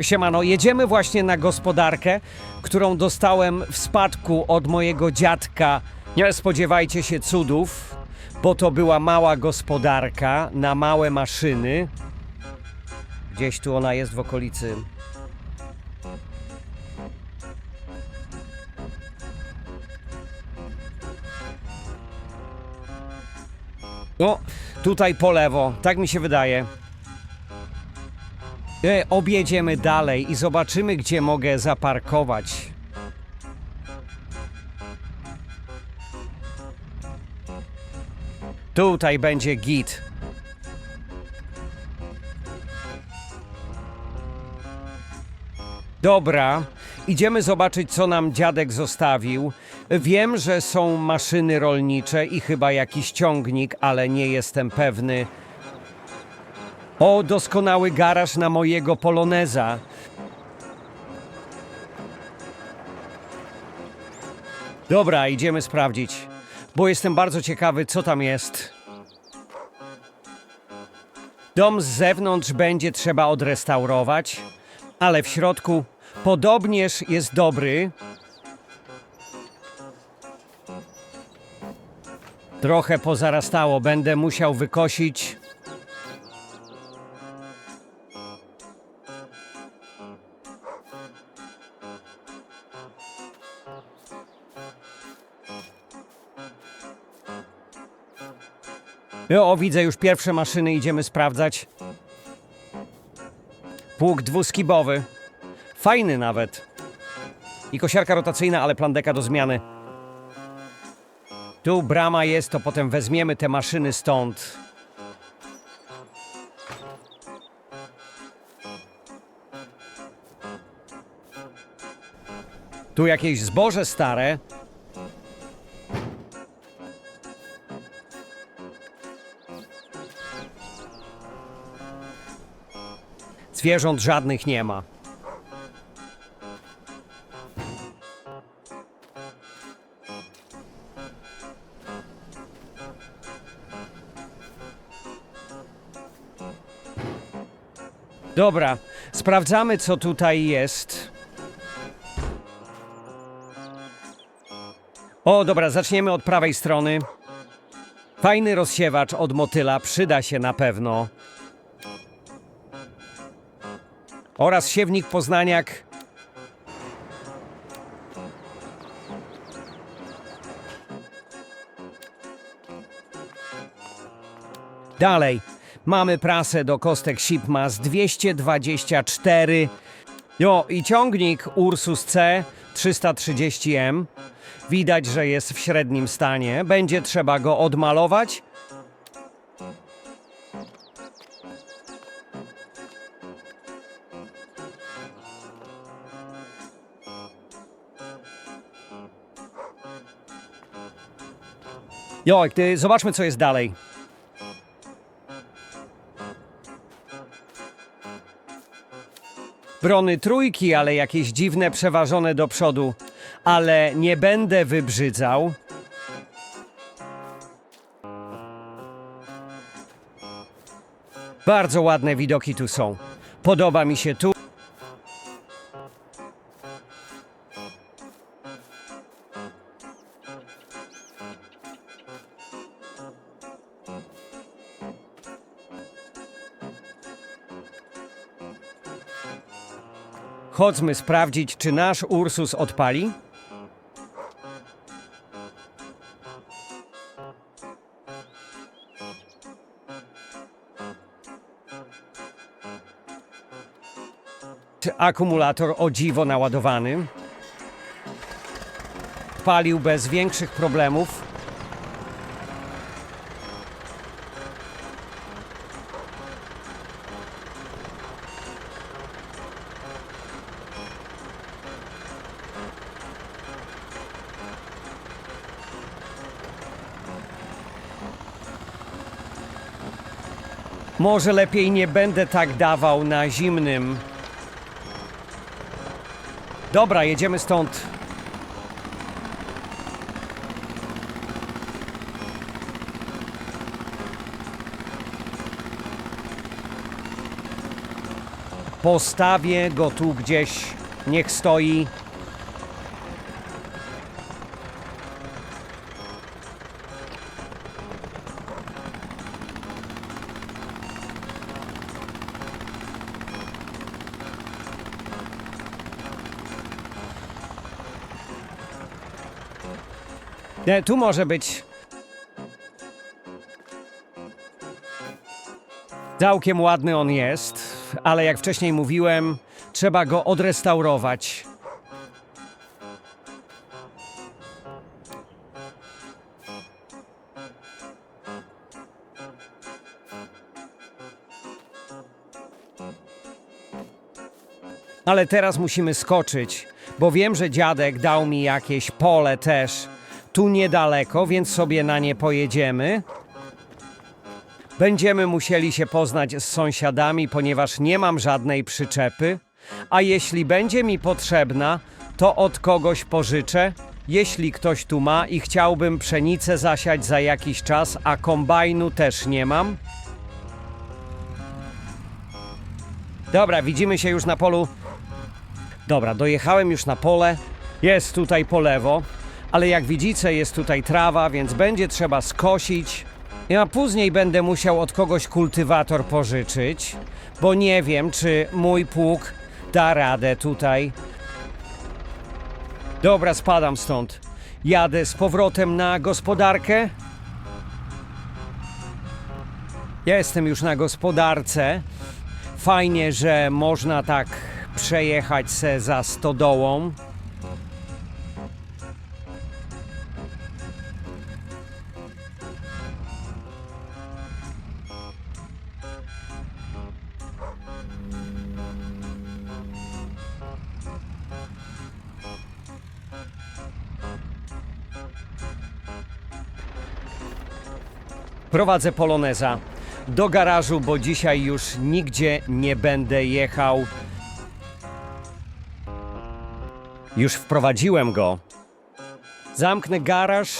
Siemano, jedziemy właśnie na gospodarkę, którą dostałem w spadku od mojego dziadka. Nie spodziewajcie się cudów, bo to była mała gospodarka na małe maszyny. Gdzieś tu ona jest w okolicy. O, tutaj po lewo, tak mi się wydaje. E, objedziemy dalej i zobaczymy, gdzie mogę zaparkować. Tutaj będzie git. Dobra, idziemy zobaczyć, co nam dziadek zostawił. Wiem, że są maszyny rolnicze i chyba jakiś ciągnik, ale nie jestem pewny. O, doskonały garaż na mojego poloneza. Dobra, idziemy sprawdzić, bo jestem bardzo ciekawy, co tam jest. Dom z zewnątrz będzie trzeba odrestaurować, ale w środku podobnież jest dobry. Trochę pozarastało, będę musiał wykosić. O, widzę już pierwsze maszyny, idziemy sprawdzać. Pług dwuskibowy. Fajny nawet. I kosiarka rotacyjna, ale plandeka do zmiany. Tu brama jest, to potem weźmiemy te maszyny stąd. Tu jakieś zboże stare. Zwierząt żadnych nie ma. Dobra, sprawdzamy co tutaj jest. O, dobra, zaczniemy od prawej strony. Fajny rozsiewacz od motyla przyda się na pewno. Oraz siewnik Poznaniak. Dalej. Mamy prasę do kostek Shipmas 224. Jo, i ciągnik Ursus C 330M. Widać, że jest w średnim stanie. Będzie trzeba go odmalować. Jo, ty, zobaczmy, co jest dalej. Brony trójki, ale jakieś dziwne, przeważone do przodu. Ale nie będę wybrzydzał. Bardzo ładne widoki tu są. Podoba mi się tu. Chodźmy sprawdzić, czy nasz Ursus odpali. T- Akumulator o dziwo naładowany. Palił bez większych problemów. Może lepiej nie będę tak dawał na zimnym. Dobra, jedziemy stąd. Postawię go tu gdzieś, niech stoi. Nie, tu może być. Całkiem ładny on jest, ale jak wcześniej mówiłem, trzeba go odrestaurować. Ale teraz musimy skoczyć, bo wiem, że dziadek dał mi jakieś pole też tu niedaleko, więc sobie na nie pojedziemy. Będziemy musieli się poznać z sąsiadami, ponieważ nie mam żadnej przyczepy, a jeśli będzie mi potrzebna, to od kogoś pożyczę. Jeśli ktoś tu ma i chciałbym pszenicę zasiać za jakiś czas, a kombajnu też nie mam. Dobra, widzimy się już na polu. Dobra, dojechałem już na pole. Jest tutaj po lewo, ale jak widzicie, jest tutaj trawa, więc będzie trzeba skosić. Ja później będę musiał od kogoś kultywator pożyczyć, bo nie wiem, czy mój pług da radę tutaj. Dobra, spadam stąd. Jadę z powrotem na gospodarkę. Ja jestem już na gospodarce. Fajnie, że można tak przejechać se za stodołą. Prowadzę Poloneza do garażu, bo dzisiaj już nigdzie nie będę jechał. Już wprowadziłem go. Zamknę garaż.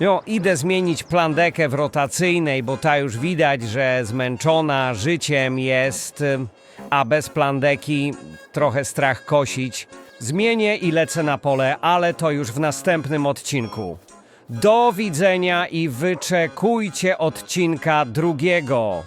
Jo, idę zmienić plandekę w rotacyjnej, bo ta już widać, że zmęczona życiem jest, a bez plandeki trochę strach kosić. Zmienię i lecę na pole, ale to już w następnym odcinku. Do widzenia i wyczekujcie odcinka drugiego.